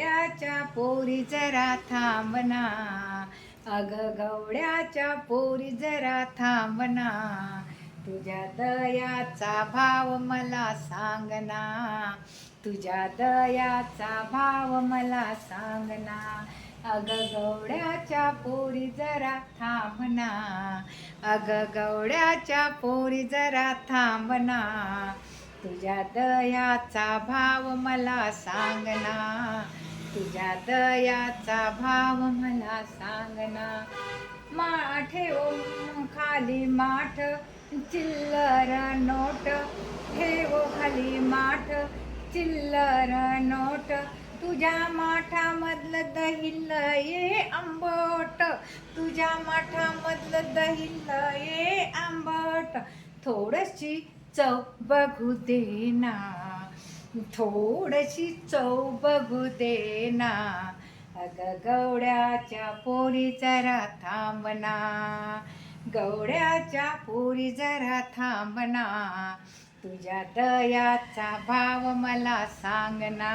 गवड्याच्या पोरी जरा थांबना. अग गवड्याच्या पोरी जरा थांबना. तुझ्या दयाचा भाव मला सांगना. तुझ्या दयाचा भाव मला सांगना. अग गवड्याच्या पोरी जरा थांबना. अग गवड्याच्या पोरी जरा थांबना. तुझ्या दयाचा भाव मला सांगना. तुझ्या दयाचा भाव मला सांगना. माठे ओम खाली माठ चिल्लर नोट. ठेव खाली माठ चिल्लर नोट. तुझ्या माठामधलं दहिल ये आंबट. तुझ्या माठामधलं दहिल ये आंबट. थोडीशी चव बघू दे ना. थोडीशी चव बघू दे ना. अग गवड्याच्या पोरी जरा थांबना गवड्याच्या पोरी जरा थांबना तुझ्या दयाचा भाव मला सांगना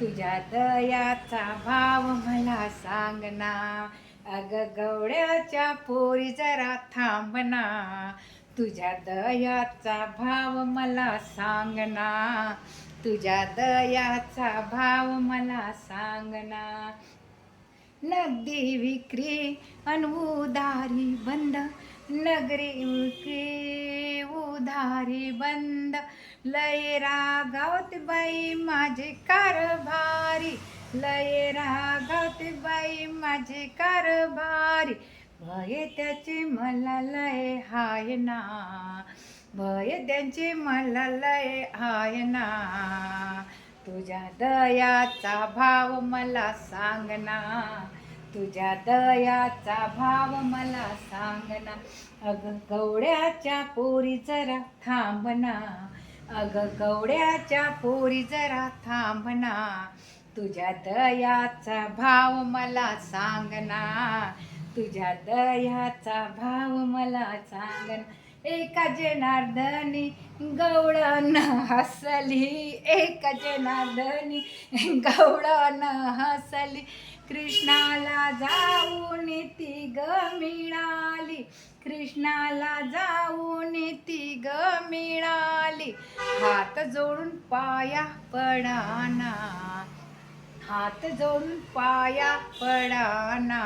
तुझ्या दयाचा भाव मला सांगना अग गवड्याच्या पोरी जरा थांबना तुझ्या दयाचा भाव मला सांगना. तुझ्या दयाचा भाव मला सांगना. नगदी विक्री अनुदारी उधारी बंद. नगरी विक्री उधारी बंद. लय रागावत बाई माझे कारभारी. लय रागावत बाई माझे कारभारी. भय त्याचे मला लय हाय ना. भय त्यांचे मला लय हाय ना. तुझ्या दयाचा भाव मला सांगना तुझ्या दयाचा भाव मला सांगना अग गवड्याच्या पोरी जरा थांबना अग गवड्याच्या पोरी जरा थांबना तुझ्या दयाचा भाव मला सांगना तुझ्या दयाचा भाव मला सांगन एका जनार्दनी गवळण हसली. एका जनार्दनी गवळण हसली. कृष्णाला जाऊन ती ग मिळाली. कृष्णाला जाऊन ती ग मिळाली. हात जोडून पाया पडाना. हात जोडून पाया पडाना.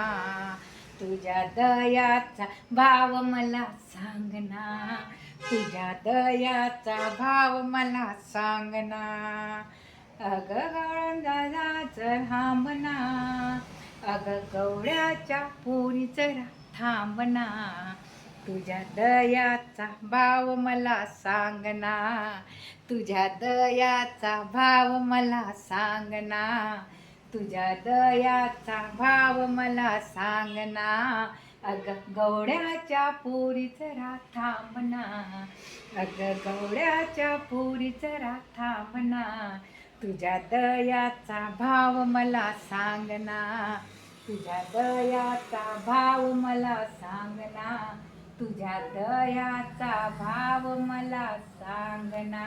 तुझ्या दयाचा भाव मला सांग ना. तुझ्या दयाचा भाव मला सांग ना. अग गवळणाचं थांबना अग गवळ्याच्या पोरी जरा थांबना तुझ्या दयाचा भाव मला सांगना तुझ्या दयाचा भाव मला सांगना तुझ्या दयाचा भाव मला सांगना अग गवड्याच्या पोरी जरा थांबना अग गवड्याच्या पोरी थांबना तुझ्या दयाचा भाव मला सांगना तुझ्या दयाचा भाव मला सांगना तुझ्या दयाचा भाव मला सांगना